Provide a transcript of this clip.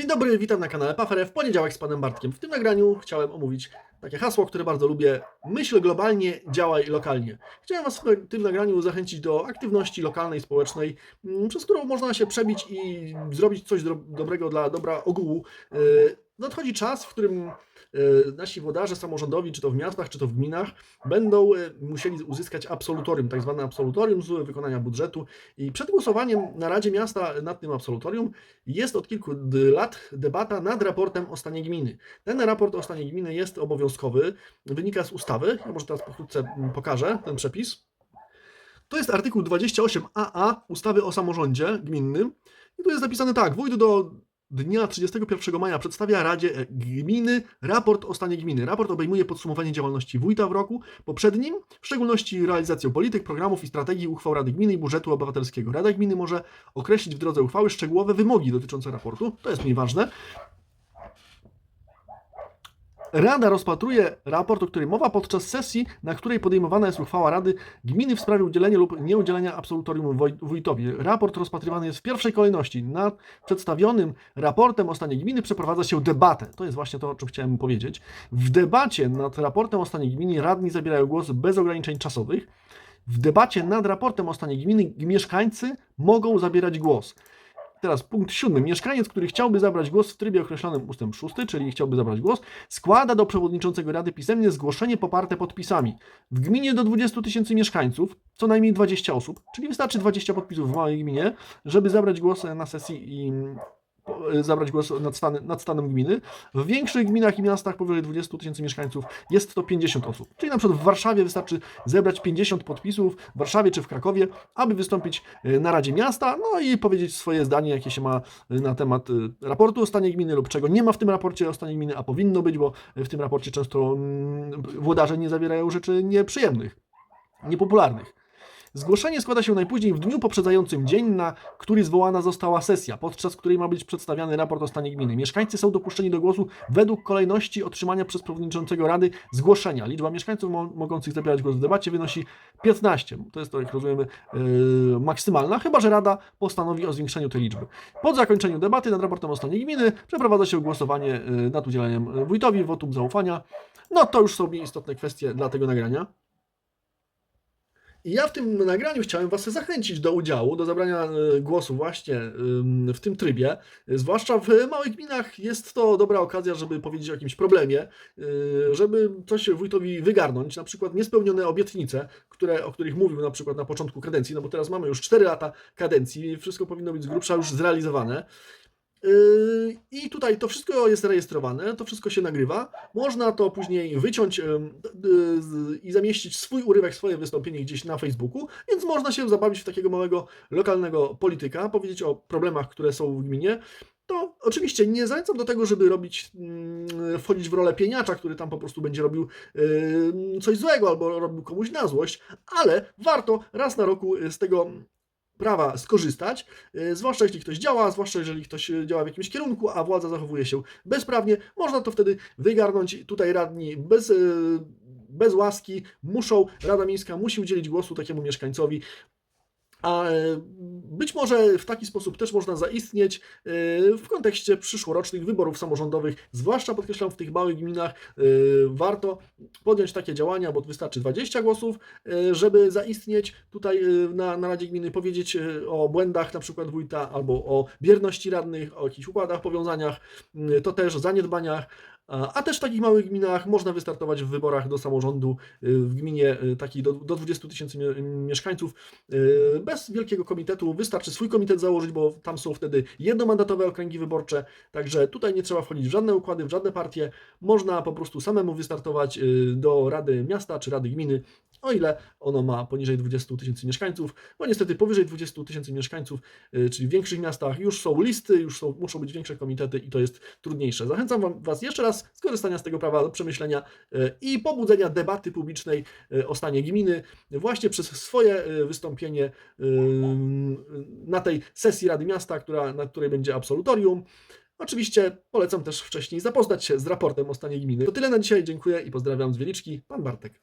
Dzień dobry, witam na kanale Pafere w poniedziałek z panem Bartkiem. W tym nagraniu chciałem omówić takie hasło, które bardzo lubię. Myśl globalnie, działaj lokalnie. Chciałem was w tym nagraniu zachęcić do aktywności lokalnej, społecznej, mm, przez którą można się przebić i zrobić coś dro- dobrego dla dobra ogółu. Yy, Nadchodzi czas, w którym nasi włodarze samorządowi, czy to w miastach, czy to w gminach, będą yy, musieli uzyskać absolutorium, tak zwane absolutorium z wykonania budżetu. I przed głosowaniem na Radzie Miasta nad tym absolutorium jest od kilku lat debata nad raportem o stanie gminy. Ten raport o stanie gminy jest obowiązkowy, wynika z ustawy. Ja może teraz pokrótce pokażę ten przepis. To jest artykuł 28aa ustawy o samorządzie gminnym. I tu jest napisane tak: wójt do dnia 31 maja przedstawia Radzie Gminy raport o stanie gminy. Raport obejmuje podsumowanie działalności wójta w roku poprzednim, w szczególności realizację polityk, programów i strategii uchwał Rady Gminy i budżetu obywatelskiego. Rada Gminy może określić w drodze uchwały szczegółowe wymogi dotyczące raportu. To jest mniej ważne. Rada rozpatruje raport, o którym mowa podczas sesji, na której podejmowana jest uchwała Rady Gminy w sprawie udzielenia lub nieudzielenia absolutorium wójtowi. Raport rozpatrywany jest w pierwszej kolejności. Nad przedstawionym raportem o stanie gminy przeprowadza się debatę. To jest właśnie to, o czym chciałem powiedzieć. W debacie nad raportem o stanie gminy radni zabierają głos bez ograniczeń czasowych. W debacie nad raportem o stanie gminy mieszkańcy mogą zabierać głos. Teraz punkt siódmy. Mieszkaniec, który chciałby zabrać głos w trybie określonym ustęp 6, czyli chciałby zabrać głos, składa do przewodniczącego rady pisemnie zgłoszenie poparte podpisami. W gminie do 20 tysięcy mieszkańców co najmniej 20 osób, czyli wystarczy 20 podpisów w małej gminie, żeby zabrać głos na sesji i zabrać głos nad, stany, nad stanem gminy. W większych gminach i miastach powyżej 20 tysięcy mieszkańców jest to 50 osób. Czyli na przykład w Warszawie wystarczy zebrać 50 podpisów, w Warszawie czy w Krakowie, aby wystąpić e, na Radzie Miasta, no i powiedzieć swoje zdanie, jakie się ma e, na temat e, raportu o stanie gminy lub czego nie ma w tym raporcie o stanie gminy, a powinno być, bo w tym raporcie często mm, włodarze nie zawierają rzeczy nieprzyjemnych, niepopularnych. Zgłoszenie składa się najpóźniej w dniu poprzedzającym dzień, na który zwołana została sesja, podczas której ma być przedstawiany raport o stanie gminy. Mieszkańcy są dopuszczeni do głosu według kolejności otrzymania przez przewodniczącego rady zgłoszenia. Liczba mieszkańców mo- mogących zabierać głos w debacie wynosi 15. To jest to, jak rozumiemy, yy, maksymalna, chyba że rada postanowi o zwiększeniu tej liczby. Po zakończeniu debaty nad raportem o stanie gminy przeprowadza się głosowanie yy, nad udzieleniem yy, wójtowi wotum zaufania. No to już są istotne kwestie dla tego nagrania. I ja w tym nagraniu chciałem Was zachęcić do udziału, do zabrania e, głosu właśnie w tym trybie. Zwłaszcza w małych gminach jest to dobra okazja, żeby powiedzieć o jakimś problemie, e, żeby coś wójtowi wygarnąć, na przykład niespełnione obietnice, które, o których mówił na przykład na początku kadencji, no bo teraz mamy już 4 lata kadencji, wszystko powinno być z grubsza już zrealizowane. Yy, I tutaj to wszystko jest rejestrowane, to wszystko się nagrywa. Można to później wyciąć yy, z- i zamieścić swój urywek, swoje wystąpienie gdzieś na Facebooku, więc można się zabawić w takiego małego lokalnego polityka, powiedzieć o problemach, które są w gminie. To oczywiście nie zachęcam do tego, żeby robić, mm, wchodzić w rolę pieniacza, który tam po prostu będzie robił yy, coś złego albo robił komuś na złość, ale warto raz na roku z tego prawa skorzystać, yy, zwłaszcza jeśli ktoś działa, zwłaszcza jeżeli ktoś yy, działa w jakimś kierunku, a władza zachowuje się bezprawnie, można to wtedy wygarnąć. Tutaj radni bez, yy, bez łaski muszą, Rada Miejska musi udzielić głosu takiemu mieszkańcowi. A e, być może w taki sposób też można zaistnieć e, w kontekście przyszłorocznych wyborów samorządowych, zwłaszcza podkreślam w tych małych gminach, e, warto podjąć takie działania, bo wystarczy 20 głosów, żeby zaistnieć tutaj na, na Radzie Gminy, powiedzieć o błędach na przykład wójta, albo o bierności radnych, o jakichś układach, powiązaniach, to też zaniedbaniach. A też w takich małych gminach można wystartować w wyborach do samorządu y, w gminie y, takiej do, do 20 tysięcy mie- mieszkańców y, bez wielkiego komitetu. Wystarczy swój komitet założyć, bo tam są wtedy jednomandatowe okręgi wyborcze. Także tutaj nie trzeba wchodzić w żadne układy, w żadne partie. Można po prostu samemu wystartować do Rady Miasta czy Rady Gminy, o ile ono ma poniżej 20 tysięcy mieszkańców. Bo niestety powyżej 20 tysięcy mieszkańców, y, czyli w większych miastach, już są listy, już są, muszą być większe komitety i to jest trudniejsze. Zachęcam wam, Was jeszcze raz skorzystania z tego prawa do przemyślenia y, i pobudzenia debaty publicznej y, o stanie gminy właśnie przez swoje wystąpienie na tej sesji Rady Miasta, która, na której będzie absolutorium. Oczywiście polecam też wcześniej zapoznać się z raportem o stanie gminy. To tyle na dzisiaj, dziękuję i pozdrawiam z Wieliczki, Pan Bartek.